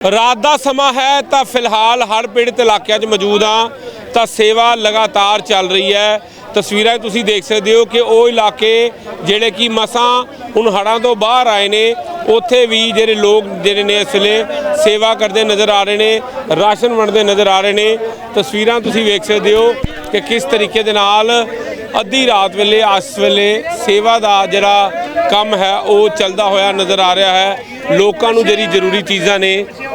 ਰਾਤ ਦਾ ਸਮਾਂ ਹੈ ਤਾਂ ਫਿਲਹਾਲ ਹਰ ਪੀੜਤ ਇਲਾਕਿਆਂ 'ਚ ਮੌਜੂਦ ਹਾਂ ਤਾਂ ਸੇਵਾ ਲਗਾਤਾਰ ਚੱਲ ਰਹੀ ਹੈ। ਤਸਵੀਰਾਂ ਤੁਸੀਂ ਦੇਖ ਸਕਦੇ ਹੋ ਕਿ ਉਹ ਇਲਾਕੇ ਜਿਹੜੇ ਕਿ ਮਸਾਂ ਹੁਣ ਹੜ੍ਹਾਂ ਤੋਂ ਬਾਹਰ ਆਏ ਨੇ, ਉੱਥੇ ਵੀ ਜਿਹੜੇ ਲੋਕ ਜਿਹੜੇ ਨੇ ਇਸ ਵੇਲੇ ਸੇਵਾ ਕਰਦੇ ਨਜ਼ਰ ਆ ਰਹੇ ਨੇ, ਰਾਸ਼ਨ ਵੰਡਦੇ ਨਜ਼ਰ ਆ ਰਹੇ ਨੇ। ਤਸਵੀਰਾਂ ਤੁਸੀਂ ਵੇਖ ਸਕਦੇ ਹੋ ਕਿ ਕਿਸ ਤਰੀਕੇ ਦੇ ਨਾਲ ਅੱਧੀ ਰਾਤ ਵੇਲੇ ਇਸ ਵੇਲੇ ਸੇਵਾ ਦਾ ਜਿਹੜਾ ਕੰਮ ਹੈ, ਉਹ ਚੱਲਦਾ ਹੋਇਆ ਨਜ਼ਰ ਆ ਰਿਹਾ ਹੈ। ਲੋਕਾਂ ਨੂੰ ਜਿਹੜੀ ਜ਼ਰੂਰੀ ਚੀਜ਼ਾਂ ਨੇ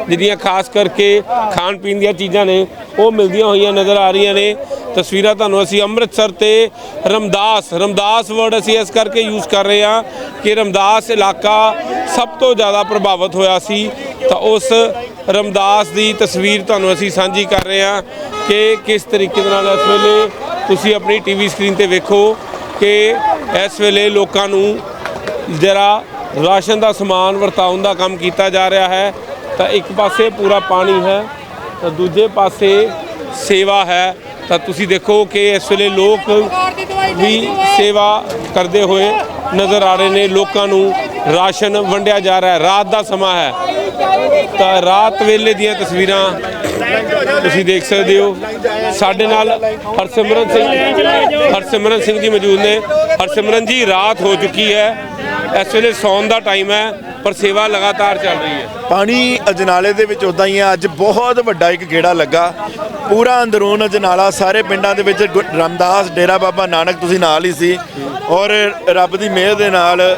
ਜਿਹੜੀਆਂ ਖਾਸ ਕਰਕੇ ਖਾਣ ਪੀਣ ਦੀਆਂ ਚੀਜ਼ਾਂ ਨੇ, ਉਹ ਮਿਲਦੀਆਂ ਹੋਈਆਂ ਨਜ਼ਰ ਆ ਰਹੀਆਂ ਨੇ। ਤਸਵੀਰਾਂ ਤੁਹਾਨੂੰ ਅਸੀਂ ਅੰਮ੍ਰਿਤਸਰ ਤੇ ਰਮਦਾਸ ਰਮਦਾਸ ਵਰਡ ਅਸੀਂ ਇਸ ਕਰਕੇ ਯੂਜ਼ ਕਰ ਰਹੇ ਹਾਂ ਕਿ ਰਮਦਾਸ ਇਲਾਕਾ ਸਭ ਤੋਂ ਜ਼ਿਆਦਾ ਪ੍ਰਭਾਵਿਤ ਹੋਇਆ ਸੀ। ਤਾਂ ਉਸ ਰਮਦਾਸ ਦੀ ਤਸਵੀਰ ਤੁਹਾਨੂੰ ਅਸੀਂ ਸਾਂਝੀ ਕਰ ਰਹੇ ਹਾਂ ਕਿ ਕਿਸ ਤਰੀਕੇ ਦੇ ਨਾਲ ਇਸ ਵੇਲੇ ਤੁਸੀਂ ਆਪਣੀ ਟੀਵੀ ਸਕਰੀਨ ਤੇ ਵੇਖੋ ਕਿ ਇਸ ਵੇਲੇ ਲੋਕਾਂ ਨੂੰ ਜਿਹੜਾ ਰਾਸ਼ਨ ਦਾ ਸਮਾਨ ਵਰਤਾਉਣ ਦਾ ਕੰਮ ਕੀਤਾ ਜਾ ਰਿਹਾ ਹੈ। ਤਾਂ ਇੱਕ ਪਾਸੇ ਪੂਰਾ ਪਾਣੀ ਹੈ, ਤਾਂ ਦੂਜੇ ਪਾਸੇ ਸੇਵਾ ਹੈ। ਤਾਂ ਤੁਸੀਂ ਦੇਖੋ ਕਿ ਇਸ ਵੇਲੇ ਲੋਕ ਵੀ ਸੇਵਾ ਕਰਦੇ ਹੋਏ ਨਜ਼ਰ ਆ ਰਹੇ ਨੇ। ਲੋਕਾਂ ਨੂੰ ਰਾਸ਼ਨ ਵੰਡਿਆ ਜਾ ਰਿਹਾ ਹੈ। ਰਾਤ ਦਾ ਸਮਾਂ ਹੈ। ਤਾਂ ਰਾਤ ਵੇਲੇ ਦੀਆਂ ਤਸਵੀਰਾਂ ਤੁਸੀਂ ਦੇਖ ਸਕਦੇ ਹੋ। ਸਾਡੇ ਨਾਲ ਹਰਸਿਮਰਨ ਸਿੰਘ ਹਰਸਿਮਰਨ ਸਿੰਘ ਜੀ ਮੌਜੂਦ ਨੇ। ਹਰਸਿਮਰਨ ਜੀ, ਰਾਤ ਹੋ ਚੁੱਕੀ ਹੈ। ਇਸ ਵੇਲੇ ਸੌਣ ਦਾ ਟਾਈਮ ਹੈ। ਪਰ ਸੇਵਾ ਲਗਾਤਾਰ ਚੱਲ ਰਹੀ ਹੈ। ਪਾਣੀ ਅਜਨਾਲੇ ਦੇ ਵਿੱਚ ਉਦਾਂ ਹੀ ਹੈ ਅੱਜ ਬਹੁਤ ਵੱਡਾ ਇੱਕ ਗੇੜਾ ਲੱਗਾ। ਪੂਰਾ ਅੰਦਰੂਨ ਅਜਨਾਲਾ, ਸਾਰੇ ਪਿੰਡਾਂ ਦੇ ਵਿੱਚ ਗੁ- ਰਾਮਦਾਸ, ਡੇਰਾ ਬਾਬਾ ਨਾਨਕ ਤੁਸੀਂ ਨਾਲ ਹੀ ਸੀ। ਔਰ ਰੱਬ ਦੀ ਮਿਹਰ ਦੇ ਨਾਲ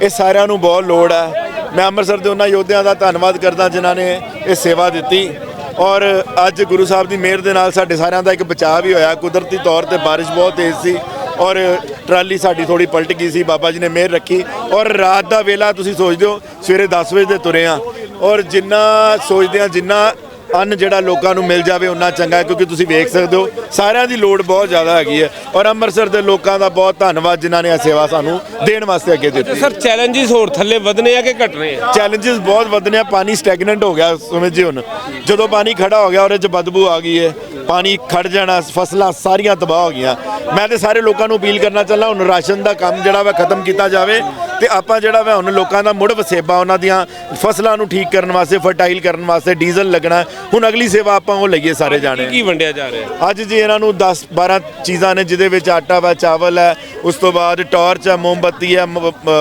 ਇਹ ਸਾਰਿਆਂ ਨੂੰ ਬਹੁਤ ਲੋੜ ਹੈ ਮੈਂ ਅੰਮ੍ਰਿਤਸਰ ਦੇ ਉਹਨਾਂ ਯੋਧਿਆਂ ਦਾ ਧੰਨਵਾਦ ਕਰਦਾ ਜਿਨ੍ਹਾਂ ਨੇ ਇਹ ਸੇਵਾ ਦਿੱਤੀ। ਔਰ ਅੱਜ ਗੁਰੂ ਸਾਹਿਬ ਦੀ ਮਿਹਰ ਦੇ ਨਾਲ ਸਾਡੇ ਸਾਰਿਆਂ ਦਾ ਇੱਕ ਬਚਾਅ ਵੀ ਹੋਇਆ। ਕੁਦਰਤੀ ਤੌਰ ਤੇ ਬਾਰਿਸ਼ ਬਹੁਤ ਤੇਜ਼ ਸੀ। ਔਰ ਟਰਾਲੀ ਸਾਡੀ ਥੋੜੀ ਪਲਟ ਗਈ ਸੀ, ਬਾਬਾ ਜੀ ਨੇ ਮਿਹਰ ਰੱਖੀ ਔਰ ਰਾਤ ਦਾ ਵੇਲਾ ਤੁਸੀਂ ਸੋਚਦੇ ਹੋ, ਸਵੇਰੇ 10 ਵਜੇ ਦੇ ਤੁਰੇ ਆ ਔਰ ਜਿੰਨਾ ਸੋਚਦੇ ਆ, ਜਿੰਨਾ ਅੰਨ ਜਿਹੜਾ ਲੋਕਾਂ ਨੂੰ ਮਿਲ ਜਾਵੇ ਉਨਾ ਚੰਗਾ ਕਿਉਂਕਿ ਤੁਸੀਂ ਵੇਖ ਸਕਦੇ ਹੋ ਸਾਰਿਆਂ ਦੀ ਲੋੜ ਬਹੁਤ ਜ਼ਿਆਦਾ ਹੈਗੀ ਹੈ। ਔਰ ਅੰਮ੍ਰਿਤਸਰ ਦੇ ਲੋਕਾਂ ਦਾ ਬਹੁਤ ਧੰਨਵਾਦ ਜਿਨ੍ਹਾਂ ਨੇ ਇਹ ਸੇਵਾ ਸਾਨੂੰ ਦੇਣ ਵਾਸਤੇ ਅੱਗੇ ਦਿੱਤੀ ਸਰ ਚੈਲੰਜਸ ਹੋਰ ਥੱਲੇ ਵਧਨੇ ਆ ਕਿ ਘਟਨੇ ਆ? ਚੈਲੰਜਸ ਬਹੁਤ ਵਧਨੇ ਆ ਪਾਣੀ ਸਟੈਗਨੈਂਟ ਹੋ ਗਿਆ ਸਮਝੇ ਹੁਣ। ਜਦੋਂ ਪਾਣੀ ਖੜਾ ਹੋ ਗਿਆ ਉਹਦੇ 'ਚ ਬਦਬੂ ਆ ਗਈ ਹੈ। ਪਾਣੀ ਖੜ ਜਾਣਾ ਫਸਲਾਂ ਸਾਰੀਆਂ ਤਬਾਹ ਹੋ ਗਈਆਂ। ਮੈਂ ਤੇ ਸਾਰੇ ਲੋਕਾਂ ਨੂੰ ਅਪੀਲ ਕਰਨਾ ਚਾਹੁੰਦਾ ਹੁਣ ਰਾਸ਼ਨ ਦਾ ਕੰਮ ਜਿਹੜਾ ਵਾ ਖਤਮ ਕੀਤਾ ਜਾਵੇ ਤੇ ਆਪਾਂ ਜਿਹੜਾ ਵਾ ਹੁਣ ਲੋਕਾਂ ਦਾ ਮੁੜ ਵਸੇਬਾ ਉਹਨਾਂ ਦੀਆਂ ਫਸਲਾਂ ਨੂੰ ਠੀਕ ਕਰਨ ਵਾਸਤੇ ਫਰਟਾਈਲ ਕਰਨ ਵਾਸਤੇ ਡੀਜ਼ਲ ਲੱਗਣਾ ਹੁਣ ਅਗਲੀ ਸੇਵਾ ਆਪਾਂ ਉਹ ਲਈਏ ਸਾਰੇ ਜਾਣੇ। ਕੀ ਵੰਡਿਆ ਜਾ ਰਿਹਾ? ਅੱਜ ਜੀ ਇਹਨਾਂ ਨੂੰ 10 12 ਚੀਜ਼ਾਂ ਨੇ ਜਿਹਦੇ ਵਿੱਚ ਆਟਾ ਵਾ ਚਾਵਲ ਹੈ ਉਸ ਤੋਂ ਬਾਅਦ ਟਾਰਚ ਹੈ ਮੋਮਬੱਤੀ ਹੈ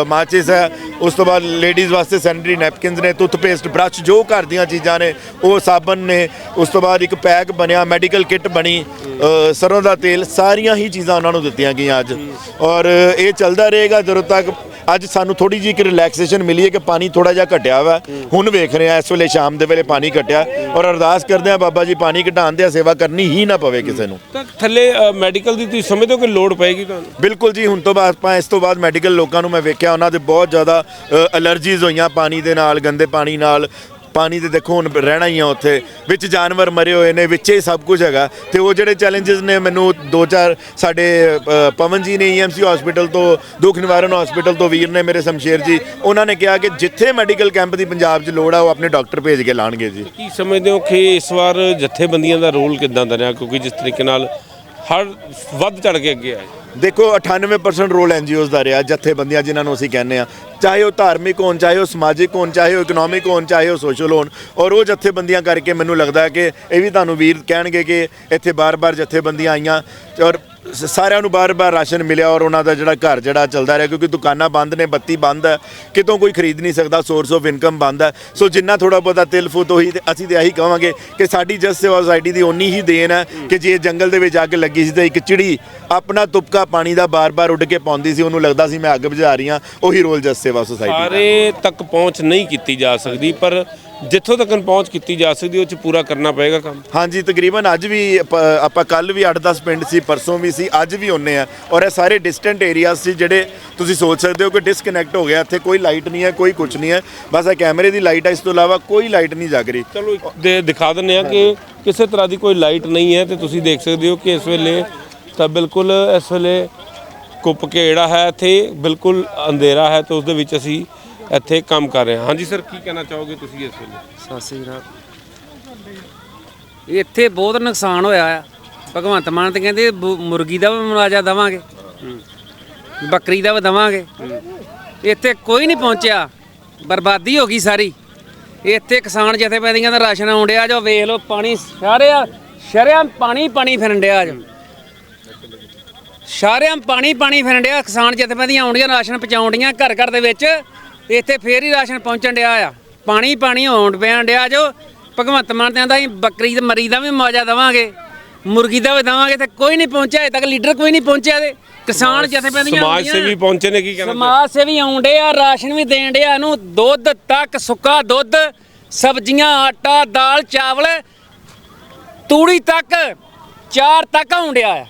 ਮਾਚਿਸ ਹੈ। ਉਸ ਤੋਂ ਬਾਅਦ ਲੇਡੀਜ਼ ਵਾਸਤੇ ਸੈਨੀਟਰੀ ਨੈਪਕਿਨਸ ਨੇ ਟੁੱਥਪੇਸਟ ਬ੍ਰਸ਼ ਜੋ ਘਰ ਦੀਆਂ ਚੀਜ਼ਾਂ ਨੇ ਉਹ ਸਾਬਣ ਨੇ। ਉਸ ਤੋਂ ਬਾਅਦ ਇੱਕ ਪੈਕ ਬਣਿਆ ਮੈਡੀਕਲ ਕਿੱਟ ਬਣੀ। ਸਰੋਂ ਦਾ ਤੇਲ ਸਾਰੀਆਂ ਹੀ ਚੀਜ਼ਾਂ ਉਹਨਾਂ ਨੂੰ ਦਿੱਤੀਆਂ ਗਈਆਂ ਅੱਜ। ਔਰ ਇਹ ਚੱਲਦਾ ਰਹੇਗਾ ਜਦੋਂ ਤੱਕ ਅੱਜ ਸਾਨੂੰ ਥੋੜੀ ਜਿਹੀ ਇੱਕ ਰਿਲੈਕਸੇਸ਼ਨ ਮਿਲੀ ਹੈ ਕਿ ਪਾਣੀ ਥੋੜਾ ਜਿਹਾ ਘਟਿਆ ਵਾ। ਹੁਣ ਵੇਖ ਰਹੇ ਆ ਇਸ ਵੇਲੇ ਸ਼ਾਮ ਦੇ ਵੇਲੇ ਪਾਣੀ ਘਟਿਆ। ਔਰ ਅਰਦਾਸ ਕਰਦੇ ਆ ਬਾਬਾ ਜੀ ਪਾਣੀ ਘਟਾਉਣ ਦੇ ਸੇਵਾ ਕਰਨੀ ਹੀ ਨਾ ਪਵੇ ਕਿਸੇ ਨੂੰ। ਤਾਂ ਥੱਲੇ ਮੈਡੀਕਲ ਦੀ ਤੁਸੀਂ ਸਮਝਦੇ ਹੋ ਕਿ ਲੋੜ ਪਏਗੀ ਤੁਹਾਨੂੰ? ਬਿਲਕੁਲ ਜੀ, ਹੁਣ ਤੋਂ ਬਾਅਦ ਆਪਾਂ ਇਸ ਤੋਂ ਬਾਅਦ ਮੈਡੀਕਲ ਲੋਕਾਂ ਨੂੰ ਮੈਂ ਵੇਖਿਆ, ਉਹਨਾਂ ਦੇ ਬਹੁਤ ਜ਼ਿਆਦਾ ਅਲਰਜੀਜ਼ ਹੋਈਆਂ ਪਾਣੀ ਦੇ ਨਾਲ, ਗੰਦੇ ਪਾਣੀ ਨਾਲ। ਪਾਣੀ ਤੇ ਦੇਖੋ, ਹੁਣ ਰਹਿਣਾ ਹੀ ਆ ਉੱਥੇ। ਵਿੱਚ ਜਾਨਵਰ ਮਰੇ ਹੋਏ ਨੇ, ਵਿੱਚ ਹੀ ਸਭ ਕੁਝ ਹੈਗਾ। ਤੇ ਉਹ ਜਿਹੜੇ ਚੈਲੰਜਸ ਨੇ, ਮੈਨੂੰ ਦੋ ਚਾਰ ਸਾਡੇ ਪਵਨ ਜੀ ਨੇ ਈਐਮਸੀ ਹਸਪੀਟਲ ਤੋਂ, ਦੁੱਖ ਨਿਵਾਰਨ ਹਸਪੀਟਲ ਤੋਂ ਵੀਰ ਨੇ ਮੇਰੇ ਸ਼ਮਸ਼ੇਰ ਜੀ, ਉਹਨਾਂ ਨੇ ਕਿਹਾ ਕਿ ਜਿੱਥੇ ਮੈਡੀਕਲ ਕੈਂਪ ਦੀ ਪੰਜਾਬ 'ਚ ਲੋੜ ਆ, ਉਹ ਆਪਣੇ ਡਾਕਟਰ ਭੇਜ ਕੇ ਲਾਣਗੇ ਜੀ। ਕੀ ਸਮਝਦੇ ਹੋ ਕਿ ਇਸ ਵਾਰ ਜਥੇਬੰਦੀਆਂ ਦਾ ਰੋਲ ਕਿਦਾਂ ਦਾ ਰਿਹਾ? ਕਿਉਂਕਿ ਜਿਸ ਤਰੀਕੇ ਨਾਲ ਹਰ ਵੱਧ ਚੜ ਕੇ ਅੱਗੇ ਆਏ। ਦੇਖੋ 98% ਰੋਲ ਐਨਜੀਓਜ਼ ਦਾ ਰਿਹਾ, ਜਥੇਬੰਦੀਆਂ ਜਿਨ੍ਹਾਂ ਨੂੰ ਅਸੀਂ ਕਹਿੰਦੇ ਆ ਚਾਹੇ ਉਹ ਧਾਰਮਿਕ ਹੋਣ, ਚਾਹੇ ਉਹ ਸਮਾਜਿਕ ਹੋਣ, ਚਾਹੇ ਉਹ ਇਕਨੋਮਿਕ ਹੋਣ, ਚਾਹੇ ਉਹ ਸੋਸ਼ਲ ਹੋਣ। ਔਰ ਉਹ ਜਥੇਬੰਦੀਆਂ ਕਰਕੇ ਮੈਨੂੰ ਲੱਗਦਾ ਕਿ ਇਹ ਵੀ ਤੁਹਾਨੂੰ ਵੀਰ ਕਹਿਣਗੇ ਕਿ ਇੱਥੇ ਬਾਰ-ਬਾਰ ਜਥੇਬੰਦੀਆਂ ਆਈਆਂ। ਔਰ ਸ- ਸਾਰਿਆਂ ਨੂੰ ਬਾਰ-ਬਾਰ ਰਾਸ਼ਨ ਮਿਲਿਆ ਔਰ ਉਹਨਾਂ ਦਾ ਜਿਹੜਾ ਘਰ ਜਿਹੜਾ ਚੱਲਦਾ ਰਿਹਾ ਕਿਉਂਕਿ ਦੁਕਾਨਾਂ ਬੰਦ ਨੇ, ਬੱਤੀ ਬੰਦ ਹੈ, ਕਿਤੋਂ ਕੋਈ ਖਰੀਦ ਨਹੀਂ ਸਕਦਾ ਸੋਰਸ ਆਫ ਇਨਕਮ ਬੰਦ ਹੈ। ਸੋ ਜਿੰਨਾ ਥੋੜਾ ਬਹੁਤਾ ਤਿਲ ਫੁੱਟ ਹੋਈ ਤੇ ਅਸੀਂ ਤੇ ਇਹੀ ਕਹਾਂਗੇ ਕਿ ਸਾਡੀ ਜਸ ਸੇਵਾ ਸੁਸਾਇਟੀ ਦੀ ਓਨੀ ਹੀ ਦੇਣ ਹੈ ਕਿ ਜੇ ਜੰਗਲ ਦੇ ਵਿੱਚ ਅੱਗ ਲੱਗੀ ਸੀ ਤੇ ਇੱਕ ਚਿੜੀ ਆਪਣਾ ਤੁਪਕਾ ਪਾਣੀ ਦਾ ਬਾਰ-ਬਾਰ ਉੱਡ ਕੇ ਪਾਉਂਦੀ ਸੀ, ਉਹਨੂੰ ਲੱਗਦਾ ਸੀ ਮੈਂ ਅੱਗ ਬੁਝਾ ਰਹੀ ਹਾਂ, ਉਹੀ ਰੋਲ ਜਸ ਸੇਵਾ ਸੁਸਾਇਟੀ ਦਾ ਸਾਰੇ ਤੱਕ ਪਹੁੰਚ ਨਹੀਂ ਕੀਤੀ ਜਾ ਸਕਦੀ, ਪਰ ਜਿੱਥੋਂ ਤੱਕ ਪਹੁੰਚ ਕੀਤੀ ਜਾ ਸਕਦੀ ਉਹ ਚ ਪੂਰਾ ਕਰਨਾ ਪਏਗਾ ਕੰਮ। ਹਾਂਜੀ ਤਕਰੀਬਨ ਅੱਜ ਵੀ ਆਪਾਂ- ਆਪਾਂ ਕੱਲ ਵੀ 8-10 ਪਿੰਡ ਸੀ ਪਰਸੋਂ ਵੀ ਸੀ ਅੱਜ ਵੀ ਹੁੰਨੇ ਆ। ਔਰ ਇਹ ਸਾਰੇ ਡਿਸਟੈਂਟ ਏਰੀਆਜ਼ ਸੀ ਜਿਹੜੇ ਤੁਸੀਂ ਸੋਚ ਸਕਦੇ ਹੋ ਕਿ ਡਿਸਕਨੈਕਟ ਹੋ ਗਿਆ ਇੱਥੇ ਕੋਈ ਲਾਈਟ ਨਹੀਂ ਹੈ ਕੋਈ ਕੁਝ ਨਹੀਂ ਹੈ। ਬਸ ਇਹ ਕੈਮਰੇ ਦੀ ਲਾਈਟ ਹੈ ਇਸ ਤੋਂ ਇਲਾਵਾ ਕੋਈ ਲਾਈਟ ਨਹੀਂ ਜਗ ਰਹੀ। ਚਲੋ ਇੱਕ ਦੇ ਦਿਖਾ ਦਿੰਨੇ ਆ ਕਿ ਕਿਸੇ ਤਰ੍ਹਾਂ ਦੀ ਕੋਈ ਲਾਈਟ ਨਹੀਂ ਹੈ ਤੇ ਤੁਸੀਂ ਦੇਖ ਸਕਦੇ ਹੋ ਕਿ ਇਸ ਵੇਲੇ ਤਾਂ ਬਿਲਕੁਲ ਇਸ ਵੇਲੇ ਕੁੱਪ ਕੇ ਜਿਹੜਾ ਹੈ ਇੱਥੇ ਬਿਲਕੁਲ ਅੰਧੇਰਾ ਹੈ ਤੇ ਉਸ ਦੇ ਵਿੱਚ ਅਸੀਂ ਇੱਥੇ ਕੰਮ ਕਰ ਰਹੇ ਹਾਂ। ਹਾਂਜੀ ਸਰ ਕੀ ਕਹਿਣਾ ਚਾਹੋਗੇ ਤੁਸੀਂ ਇਸ ਵੇਲੇ? ਸਤਿ ਸ੍ਰੀ ਅਕਾਲ। ਇੱਥੇ ਬਹੁਤ ਨੁਕਸਾਨ ਹੋਇਆ ਆ। ਭਗਵੰਤ ਮਾਨ ਤੇ ਕਹਿੰਦੇ ਬੁ- ਮੁਰਗੀ ਦਾ ਵੀ ਮੁਆਵਜ਼ਾ ਦੇਵਾਂਗੇ। ਬੱਕਰੀ ਦਾ ਵੀ ਦੇਵਾਂਗੇ। ਇੱਥੇ ਕੋਈ ਨਹੀਂ ਪਹੁੰਚਿਆ। ਬਰਬਾਦੀ ਹੋ ਗਈ ਸਾਰੀ। ਇੱਥੇ ਕਿਸਾਨ ਜਥੇਬੰਦੀਆਂ ਦਾ ਰਾਸ਼ਨ ਆਉਣ ਡਿਆ ਜੋ ਵੇਖ ਲਓ ਪਾਣੀ ਸ਼ਰਿਆ ਸ਼ਰਿਆ ਪਾਣੀ ਪਾਣੀ ਫਿਰਨ ਡਿਆ ਜੋ। ਸ਼ਰਿਆ ਪਾਣੀ ਪਾਣੀ ਫਿਰਨ ਡਿਆ। ਕਿਸਾਨ ਜਥੇਬੰਦੀਆਂ ਆਉਂਦੀਆਂ ਰਾਸ਼ਨ ਪਹੁੰਚਾਉਂਦੀਆਂ ਘਰ ਘਰ ਦੇ ਵਿੱਚ। ਤੇ ਇੱਥੇ ਫੇਰ ਹੀ ਰਾਸ਼ਨ ਪਹੁੰਚਣ ਡਿਆ ਆ। ਪਾਣੀ ਪਾਣੀ ਹੋਣ ਪਿਆ ਡਿਆ ਜੋ। ਭਗਵੰਤ ਮਾਨ ਤੇ ਆਂਦਾ ਅਸੀਂ ਬੱਕਰੀ ਤੇ ਮਰੀ ਦਾ ਵੀ ਮੌਜਾ ਦਵਾਂਗੇ। ਮੁਰਗੀ ਦਾ ਵੀ ਦਵਾਂਗੇ ਤੇ ਕੋਈ ਨਹੀਂ ਪਹੁੰਚਿਆ ਅਜੇ ਤੱਕ ਲੀਡਰ ਕੋਈ ਨਹੀਂ ਪਹੁੰਚਿਆ ਤੇ। ਕਿਸਾਨ ਜਥੇਬੰਦੀਆਂ ਸਮਾਜ। ਸੇਵੀ ਪਹੁੰਚੇ ਨੇ ਕੀ ਕਹਿਣਾ ਸਮਾਜ ਸੇਵੀ ਆਉਂਦੇ ਆ ਰਾਸ਼ਨ ਵੀ ਦੇਣ ਡਿਆ ਇਹਨੂੰ। ਦੁੱਧ ਤੱਕ ਸੁੱਕਾ ਦੁੱਧ ਸਬਜ਼ੀਆਂ ਆਟਾ ਦਾਲ ਚਾਵਲ ਤੂੜੀ ਤੱਕ ਚਾਰ ਤੱਕ ਆਉਂਦਿਆ ਆ।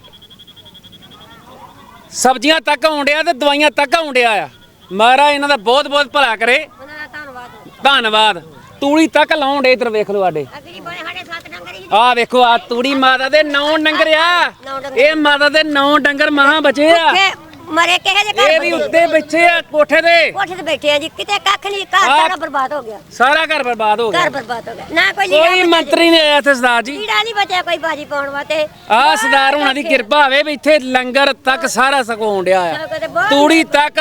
ਸਬਜ਼ੀਆਂ ਤੱਕ ਆਉਂਦਿਆ ਤੇ ਦਵਾਈਆਂ ਤੱਕ ਆਉਂਦਿਆ ਆ। ਮਹਾਰਾਜ ਇਹਨਾਂ ਦਾ ਬਹੁਤ ਬਹੁਤ ਭਲਾ ਕਰੇ। ਉਹਨਾਂ ਦਾ ਧੰਨਵਾਦ। ਧੰਨਵਾਦ। ਤੂੜੀ ਤੱਕ ਲਾਉਣ ਡੇ ਇਧਰ ਵੇਖ ਲਓ ਆਡੇ ਅਗਲੀ ਬਣੇ ਸਾਡੇ ਸੱਤ ਡੰਗਰ ਹੀ। ਆ ਵੇਖੋ ਆ ਤੂੜੀ ਮਾਤਾ ਦੇ ਨੌ ਡੰਗਰ ਆ। ਨੌ ਡੰਗਰ। ਇਹ ਮਾਤਾ ਦੇ ਨੌ ਡੰਗਰ ਮਹਾ ਬਚੇ ਆ। ਭੁੱਖੇ ਮਰੇ ਕਿਸੇ ਦੇ ਘਰ ਇਹ ਵੀ। ਉੱਤੇ ਬੈਠੇ ਆ ਕੋਠੇ ਤੇ ਕੋਠੇ ਤੇ ਬੈਠੇ ਆ ਜੀ। ਕਿਤੇ ਕੱਖ ਨਹੀਂ ਘਰ ਆਹ। ਸਾਰਾ ਬਰਬਾਦ ਹੋ ਗਿਆ। ਸਾਰਾ ਘਰ ਬਰਬਾਦ ਹੋ ਗਿਆ। ਘਰ ਬਰਬਾਦ ਹੋ ਗਿਆ। ਨਾ ਕੋਈ ਕੋਈ ਮੰਤਰੀ ਨਹੀਂ ਆਇਆ ਇੱਥੇ ਸਰਦਾਰ ਜੀ। ਲੀੜਾ ਨਹੀਂ ਬਚਿਆ ਕੋਈ ਬਾਜੀ ਪਾਉਣ ਵਾਸਤੇ। ਆ ਸਰਦਾਰ ਹੁਣਾਂ ਦੀ ਕਿਰਪਾ ਹੋਵੇ ਵੀ ਇੱਥੇ ਲੰਗਰ ਤੱਕ ਸਾਰਾ ਸਕੋਂ ਡਿਆ ਆ। ਤੂੜੀ ਤੱਕ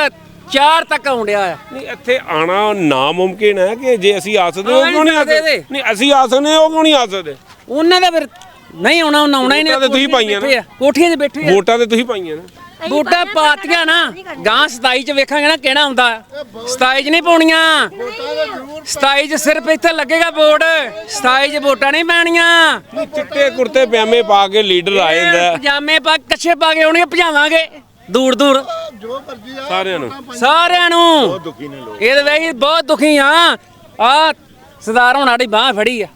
ਚਾਰ ਤੱਕ ਆਉਂਦਿਆ ਆ। ਨਹੀਂ ਇੱਥੇ ਆਣਾ ਨਾਮੁਮਕਿਨ ਹੈ ਕਿ ਜੇ ਅਸੀਂ ਆ ਸਕਦੇ ਉਹ ਕਿਉਂ ਨਹੀਂ ਆ ਸਕਦੇ। ਨਹੀਂ ਅਸੀਂ ਆ ਸਕਦੇ ਉਹ ਕਿਉਂ ਨਹੀਂ ਆ ਸਕਦੇ? ਉਹਨਾਂ ਦਾ ਫਿਰ ਨਹੀਂ ਆਉਣਾ ਉਹਨਾਂ ਆਉਣਾ ਹੀ ਨਹੀਂ ਵੋਟਾਂ ਤੇ ਤੁਸੀਂ ਪਾਈਆਂ ਨਾ। ਕੋਠੀਆਂ 'ਚ ਬੈਠੇ ਆ। ਵੋਟਾਂ ਤੇ ਤੁਸੀਂ ਪਾਈਆਂ ਨਾ। ਵੋਟਾਂ ਨਾ, ਪਾਤੀਆਂ ਨਾ। ਗਾਂ 27 ਚ ਵੇਖਾਂਗੇ ਨਾ ਕਿਹੜਾ ਹੁੰਦਾ 27 ਚ ਨਹੀਂ ਪਾਉਣੀਆਂ। 27 ਚ ਸਿਰਫ ਇੱਥੇ ਲੱਗੇਗਾ ਵੋਟ। 27 ਚ ਵੋਟਾਂ ਨਹੀਂ ਪੈਣੀਆਂ। ਨਹੀਂ ਚਿੱਟੇ ਕੁਰਤੇ ਪਜਾਮੇ ਪਾ ਕੇ ਲੀਡਰ ਆ ਜਾਂਦਾ। ਹੈ, ਪਜਾਮੇ ਪਾ ਕੱਛੇ ਪਾ ਕੇ ਆਉਣਗੇ ਭਜਾਵਾਂਗੇ। ਦੂਰ ਦੂਰ ਸਾਰਿਆਂ ਨੂੰ। ਸਾਰਿਆਂ ਨੂੰ। ਇਹਦੇ ਵਿੱਚ ਬਹੁਤ ਦੁਖੀ ਆ। ਆ ਸਰਦਾਰ ਹੁਣ ਸਾਡੀ ਬਾਹ ਫੜੀ ਆ।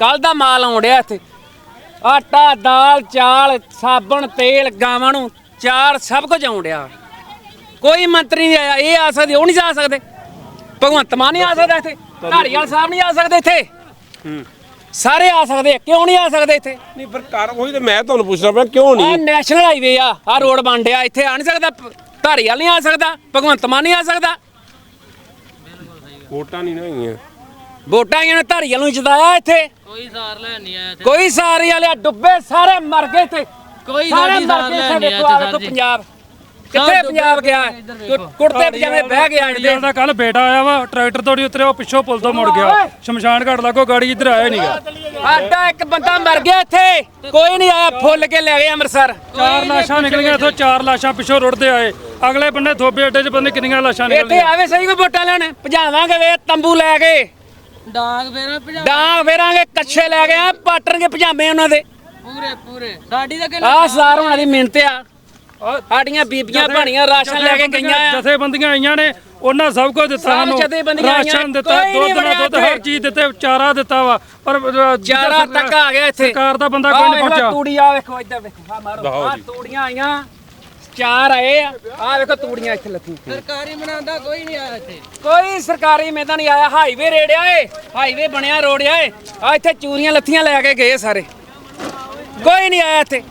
ਕੱਲ ਦਾ ਮਾਲ ਆਉਂਦਿਆ ਇੱਥੇ। ਆਟਾ ਦਾਲ ਚਾਲ ਸਾਬਣ ਤੇਲ ਗਾਵਾਂ ਨੂੰ ਚਾਰ ਸਭ ਕੁਝ ਆਉਂਦਿਆ ਕੋਈ ਮੰਤਰੀ ਨਹੀਂ ਆਇਆ ਇਹ ਆ ਸਕਦੇ ਉਹ ਨਹੀਂ ਜਾ ਸਕਦੇ। ਭਗਵੰਤ ਮਾਨ ਨਹੀਂ ਆ ਸਕਦਾ ਇੱਥੇ। ਧਾਰੀਵਾਲ ਸਾਹਿਬ ਨਹੀਂ ਆ ਸਕਦੇ ਇੱਥੇ। ਸਾਰੇ ਆ ਸਕਦੇ ਆ, ਕਿਉਂ ਨਹੀਂ ਆ ਸਕਦੇ ਇੱਥੇ? ਨਹੀਂ ਪਰ ਕਰ ਉਹੀ ਤੇ ਮੈਂ ਤੁਹਾਨੂੰ ਪੁੱਛਣਾ ਪਿਆ ਕਿਉਂ ਆ ਨਹੀਂ ਨੈਸ਼ਨਲ ਹਾਈਵੇ ਆ ਆ ਰੋਡ ਬਣ ਡਿਆ ਇੱਥੇ ਆ ਨਹੀਂ ਸਕਦਾ ਪ- ਧਾਰੀਵਾਲ ਨਹੀਂ ਆ ਸਕਦਾ ਭਗਵੰਤ ਮਾਨ ਨਹੀਂ ਆ ਸਕਦਾ। ਵੋਟਾਂ ਨਹੀਂ ਨਾ ਹੋਈਆਂ ਵੋਟਾਂ ਇਹਨਾਂ ਨੇ ਧਾਰੀਵਾਲ ਨੂੰ ਜਿਤਾਇਆ ਇੱਥੇ। ਕੋਈ ਸਾਰ ਲੈਣ ਨਹੀਂ ਆਇਆ ਇੱਥੇ। ਕੋਈ ਸਾਰੀ ਵਾਲੇ ਡੁੱਬੇ ਸਾਰੇ ਮਰ ਗਏ ਇੱਥੇ। ਕੋਈ ਸਾਰੇ ਸਾਡੀ ਮਰ ਸਾਰ ਗਏ ਲੈਣ ਨਹੀਂ ਇੱਥੇ ਪੰਜਾਬ। ਕਿੱਥੇ ਪੰਜਾਬ ਗਿਆ? ਕੁੜਤੇ ਪਜਾਮੇ ਬਹਿ ਗਿਆ ਇੱਥੇ ਦਾ ਕੱਲ ਬੇਟਾ ਆਇਆ ਵਾ ਟਰੈਕਟਰ ਤੋੜੀ ਉਤਰਿਆ ਉਹ ਪਿੱਛੋਂ ਪੁਲ ਤੋਂ ਮੁੜ ਗਿਆ। ਸ਼ਮਸ਼ਾਨ ਘਾਟ ਲਾਗੋ ਗਾੜੀ ਇੱਧਰ ਆਇਆ ਨਹੀਂਗਾ ਸਾਡਾ ਇੱਕ ਬੰਦਾ ਮਰ ਗਿਆ ਇੱਥੇ। ਕੋਈ ਨਹੀਂ ਆਇਆ ਫੁੱਲ ਕੇ ਲੈ ਗਏ ਅੰਮ੍ਰਿਤਸਰ। ਚਾਰ ਲਾਸ਼ਾਂ ਨਿਕਲੀਆਂ ਇੱਥੋਂ ਚਾਰ ਲਾਸ਼ਾਂ ਪਿੱਛੋਂ ਰੁੜਦੇ ਆਏ। ਅਗਲੇ ਬੰਨੇ ਥੋਬੇ ਅੱਡੇ 'ਚ ਬੰਦੇ ਕਿੰਨੀਆਂ ਲਾਸ਼ਾਂ ਇੱਥੇ ਨਿਕਲੀਆਂ ਆਵੇ ਸਹੀ ਕੋਈ ਵੋਟਾਂ ਲੈਣ? ਭਜਾਵਾਂਗੇ ਵੇ ਤੰਬੂ ਲੈ ਕੇ। ਡਾਂਗ ਫੇਰ ਭਜਾ ਡਾਂਗ ਫੇਰਾਂਗੇ ਕੱਛੇ ਲੈ ਕੇ ਆ ਪਾਟਣਗੇ ਪਜਾਮੇ ਉਹਨਾਂ ਦੇ। ਪੂਰੇ ਪੂਰੇ। ਸਾਡੀ ਤਾਂ ਕਿੰਨਾ ਆਹ ਸਾਰ ਉਹਨਾਂ ਦੀ ਮਿਹਨਤ ਆ। ਸਾਡੀਆਂ ਬੀਬੀਆਂ ਭਾਣੀਆਂ ਰਾਸ਼ਨ ਲੈ ਕੇ ਗਈਆਂ ਆ। ਜਥੇਬੰਦੀਆਂ ਆਈਆਂ ਨੇ ਉਹਨਾਂ ਸਭ ਕੁਝ ਦਿੱਤਾ ਸਾਨੂੰ। ਰਾਸ਼ਨ ਦਿੱਤਾ ਕੋਈ ਦੁੱਧ ਨਾਲ ਦੁੱਧ ਹਰ। ਚੀਜ਼ ਦਿੱਤੇ ਚਾਰਾ ਦਿੱਤਾ ਵਾ। ਪਰ ਚਾਰਾ ਸਰਕਾਰ- ਤੱਕ ਆ ਗਿਆ ਇੱਥੇ। ਸਰਕਾਰ ਦਾ ਬੰਦਾ ਕੋਈ ਨਹੀਂ ਪਹੁੰਚਿਆ। ਤੂੜੀ ਆ ਵੇਖੋ ਇੱਧਰ ਵੇਖੋ ਆ ਮਾਰੋ। ਆ ਤੂੜੀਆਂ ਆਈਆਂ ਚਾਰ ਆਏ ਆ। ਆ ਵੇਖੋ ਤੂੜੀਆਂ ਇੱਥੇ ਲੱਥੀਆਂ। ਸਰਕਾਰੀ ਬਣਾਉਂਦਾ ਕੋਈ ਨਹੀਂ ਆਇਆ ਇੱਥੇ। ਕੋਈ ਸਰਕਾਰੀ ਮੈਦਾਨ ਨਹੀਂ ਆਇਆ। ਹਾਈਵੇ ਰੇੜਿਆ ਏ ਹਾਈਵੇ ਬਣਿਆ ਰੋੜਿਆ ਏ। ਆ ਇੱਥੇ ਚੂਰੀਆਂ ਲੱਥੀਆਂ ਲੈ ਕੇ ਗਏ ਸਾਰੇ। ਕੋਈ ਨਹੀਂ ਆਇਆ ਇੱਥੇ।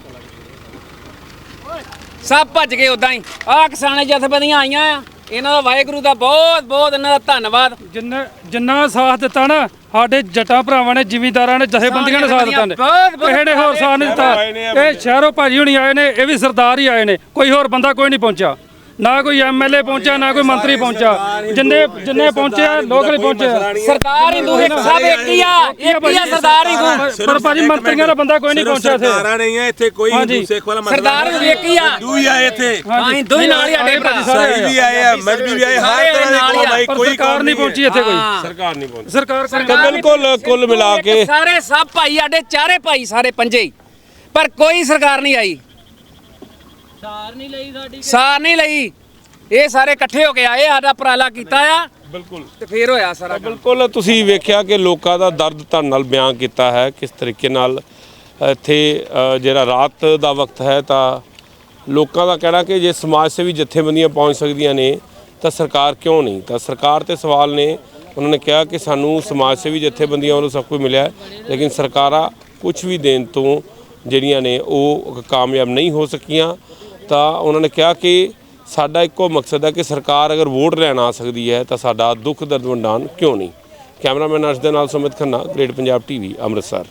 ਸਭ ਭੱਜ ਗਏ ਉਦਾਂ ਹੀ। ਆ ਕਿਸਾਨ ਜਥੇਬੰਦੀਆਂ ਆਈਆਂ ਆ। ਇਹਨਾਂ ਦਾ ਵਾਹਿਗੁਰੂ ਦਾ ਬਹੁਤ ਬਹੁਤ ਇਹਨਾਂ ਦਾ ਧੰਨਵਾਦ। ਜਿੰਨਾ ਜਿੰਨਾ ਸਾਥ ਦਿੱਤਾ ਨਾ ਸਾਡੇ ਜੱਟਾਂ ਭਰਾਵਾਂ ਨੇ ਜ਼ਿਮੀਂਦਾਰਾਂ ਨੇ ਜਥੇਬੰਦੀਆਂ ਨੇ ਸਾਥ ਦਿੱਤਾ ਨੇ। ਨੇ ਹੋਰ ਸਾਥ ਨਹੀਂ ਦਿੱਤਾ। ਇਹ ਸ਼ਹਿਰੋਂ ਭਾਜੀ ਹੁਣੀ ਆਏ ਨੇ ਇਹ ਵੀ ਸਰਦਾਰ ਹੀ ਆਏ ਨੇ। ਕੋਈ ਹੋਰ ਬੰਦਾ ਕੋਈ ਨਹੀਂ ਪਹੁੰਚਿਆ। ਨਾ ਕੋਈ ਐਮਐਲਏ ਪਹੁੰਚਿਆ ਨਾ ਕੋਈ ਮੰਤਰੀ ਪਹੁੰਚਿਆ। ਜਿੰਨੇ ਜਿੰਨੇ ਪਹੁੰਚੇ ਆ, ਲੋਕ ਨਹੀਂ ਪਹੁੰਚੇ। ਸਰਦਾਰ ਹਿੰਦੂ ਇੱਕ ਸਭ ਇੱਕ ਹੀ ਆ ਇੱਕ ਹੀ ਆ ਸਰਦਾਰ ਹਿੰਦੂ ਪਰ ਭਾਜੀ ਮੰਤਰੀਆਂ ਦਾ ਬੰਦਾ ਕੋਈ ਨਹੀਂ ਪਹੁੰਚਿਆ ਇੱਥੇ। ਸਰਕਾਰਾਂ ਨਹੀਂ ਹੈ ਇੱਥੇ ਕੋਈ। ਹਿੰਦੂ ਸਿੱਖ ਵਾਲਾ ਮਸਲਾ ਸਰਦਾਰ ਹਿੰਦੂ ਇੱਕ ਹੀ ਆ। ਹੀ ਆਏ ਇੱਥੇ। ਹਾਂ ਹੀ ਨਾਲ ਹੀ ਸਾਡੇ ਭਰਾ। ਸਾਈ ਵੀ ਆਏ ਆ। ਮਜਬੀ ਵੀ ਆਏ ਸਾਰੇ ਹਰ ਤਰ੍ਹਾਂ ਹੀ ਦੇ ਆ। ਕੋਈ ਪਰ ਕੋਈ ਸਰਕਾਰ ਨਹੀਂ ਪਹੁੰਚੀ ਇੱਥੇ ਕੋਈ। ਹਾਂ। ਸਰਕਾਰ ਨਹੀਂ ਪਹੁੰਚੀ। ਸਰਕਾਰ ਬਿਲਕੁਲ ਕੁੱਲ ਮਿਲਾ ਕੇ। ਸਾਰੇ ਸਭ ਭਾਈ ਸਾਡੇ ਚਾਰੇ ਭਾਈ ਸਾਰੇ ਪੰਜੇ ਹੀ। ਪਰ ਕੋਈ ਸਰਕਾਰ ਨਹੀਂ ਆਈ। ਸਾਰ ਨਹੀਂ ਲਈ ਸਾਡੀ ਸਾਰ ਨਹੀਂ ਲਈ। ਇਹ ਸਾਰੇ ਇਕੱਠੇ ਹੋ ਕੇ ਆਏ ਸਾਡਾ ਉਪਰਾਲਾ ਕੀਤਾ ਆ। ਬਿਲਕੁਲ। ਤੇ ਫੇਰ ਹੋਇਆ ਸਾਰਾ। ਬਿਲਕੁਲ ਤੁਸੀਂ ਵੇਖਿਆ ਕਿ ਲੋਕਾਂ ਦਾ ਦਰਦ ਤੁਹਾਡੇ ਨਾਲ ਬਿਆਨ ਕੀਤਾ ਹੈ ਕਿਸ ਤਰੀਕੇ ਨਾਲ ਇੱਥੇ ਜਿਹੜਾ ਰਾਤ ਦਾ ਵਕਤ ਹੈ ਤਾਂ ਲੋਕਾਂ ਦਾ ਕਹਿਣਾ ਕਿ ਜੇ ਸਮਾਜ ਸੇਵੀ ਜਥੇਬੰਦੀਆਂ ਪਹੁੰਚ ਸਕਦੀਆਂ ਨੇ ਤਾਂ ਸਰਕਾਰ ਕਿਉਂ ਨਹੀਂ? ਤਾਂ ਸਰਕਾਰ ਤੇ ਸਵਾਲ ਨੇ। ਉਹਨਾਂ ਨੇ ਕਿਹਾ ਕਿ ਸਾਨੂੰ ਸਮਾਜ ਸੇਵੀ ਜਥੇਬੰਦੀਆਂ ਵੱਲੋਂ ਸਭ ਕੁਝ ਮਿਲਿਆ ਹੈ, ਲੇਕਿਨ ਸਰਕਾਰਾਂ ਕੁਝ ਵੀ ਦੇਣ ਤੋਂ ਜਿਹੜੀਆਂ ਨੇ ਉਹ ਕਾਮਯਾਬ ਨਹੀਂ ਹੋ ਸਕੀਆਂ। ਤਾਂ ਉਹਨਾਂ ਨੇ ਕਿਹਾ ਕਿ ਸਾਡਾ ਇੱਕੋ ਮਕਸਦ ਹੈ ਕਿ ਸਰਕਾਰ ਅਗਰ ਵੋਟ ਲੈਣ ਆ ਸਕਦੀ ਹੈ ਤਾਂ ਸਾਡਾ ਦੁੱਖ ਦਰਦ ਵੰਡਾਨ ਕਿਉਂ ਨਹੀਂ। ਕੈਮਰਾਮੈਨ ਅਰਸ਼ ਦੇ ਨਾਲ ਸੁਮਿਤ ਖੰਨਾ ਗ੍ਰੇਟ ਪੰਜਾਬ ਟੀਵੀ ਅੰਮ੍ਰਿਤਸਰ।